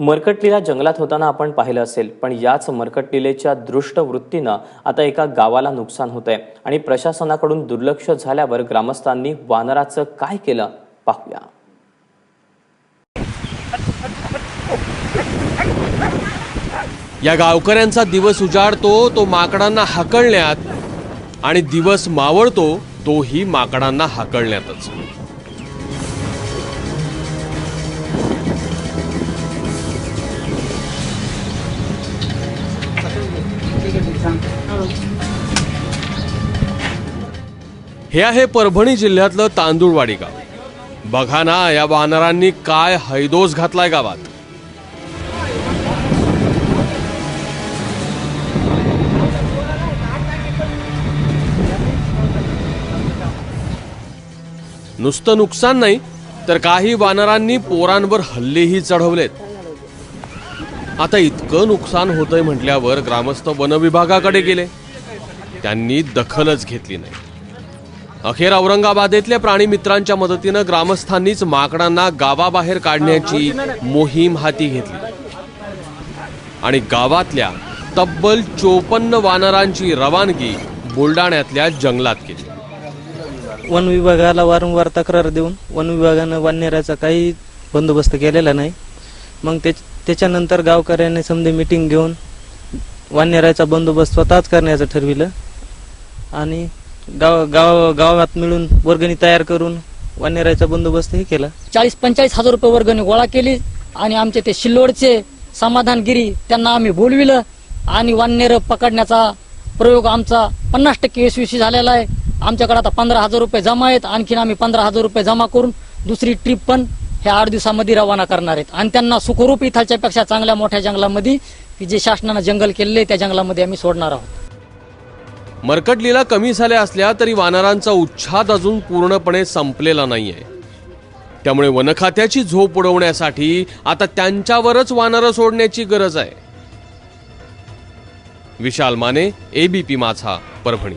मरकटलीला जंगलात होताना आपण पाहिलं असेल पण याच मरकटलीलेच्या दृष्ट वृत्तीनं आता एका गावाला नुकसान होत आहे आणि प्रशासनाकडून दुर्लक्ष झाल्यावर ग्रामस्थांनी वानराचं काय केलं पाहूया. या गावकऱ्यांचा दिवस उजाडतो तो माकडांना हाकळण्यात आणि दिवस मावळतो तोही माकडांना हाकळण्यातच. हे आहे परभणी जिल्ह्यातलं तांदूळवाडी गाव. बघा ना या वानरांनी काय हैदोस घातलाय गावात. नुसतं नुकसान नाही तर काही वानरांनी पोरांवर हल्लेही चढवलेत. आता इतकं नुकसान होतंय म्हटल्यावर ग्रामस्थ वनविभागाकडे गेले. त्यांनी दखलच घेतली नाही. अखेर औरंगाबादेतल्या प्राणी मित्रांच्या मदतीनं ग्रामस्थांनीच माकडांना गावाबाहेर काढण्याची मोहीम हाती घेतली. आणि गावातल्या तब्बल चोपन्न वानरांची रवानगी बुलडाण्यातल्या जंगलात केली. वन विभागाला वारंवार तक्रार देऊन वन विभागानं वानराचा काही बंदोबस्त केलेला नाही. मग ते त्याच्यानंतर गावकऱ्यांनी समजे मिटिंग घेऊन वाननेराचा बंदोबस्त स्वतःच करण्याचं ठरविलं. आणि गाव गाव गावात मिळून वर्गणी तयार करून वाननेराचा बंदोबस्तही केला. चाळीस पंचाळीस हजार रुपये वर्गणी गोळा केली आणि आमचे ते शिल्लोडचे समाधानगिरी त्यांना आम्ही बोलविलं आणि वाननेर पकडण्याचा प्रयोग आमचा पन्नास टक्के यशस्वी झालेला आहे. आमच्याकडे आता पंधरा हजार रुपये जमा आहेत. आणखीन आम्ही पंधरा हजार रुपये जमा करून दुसरी ट्रीप पण हे आठ दिवसामध्ये रवाना करणार आहेत. आणि त्यांना सुखरूप इथालच्या पेक्षा चांगल्या मोठ्या जंगलामध्ये की जे शासनानं जंगल केलेले त्या जंगलामध्ये आम्ही सोडणार आहोत. मरकटलीला कमी झाल्या असल्या तरी वानरांचा उच्छाद अजून पूर्णपणे संपलेला नाहीये. त्यामुळे वनखात्याची झोप उडवण्यासाठी आता त्यांच्यावरच वानरं सोडण्याची गरज आहे. विशाल माने एबीपी माझा परभणी.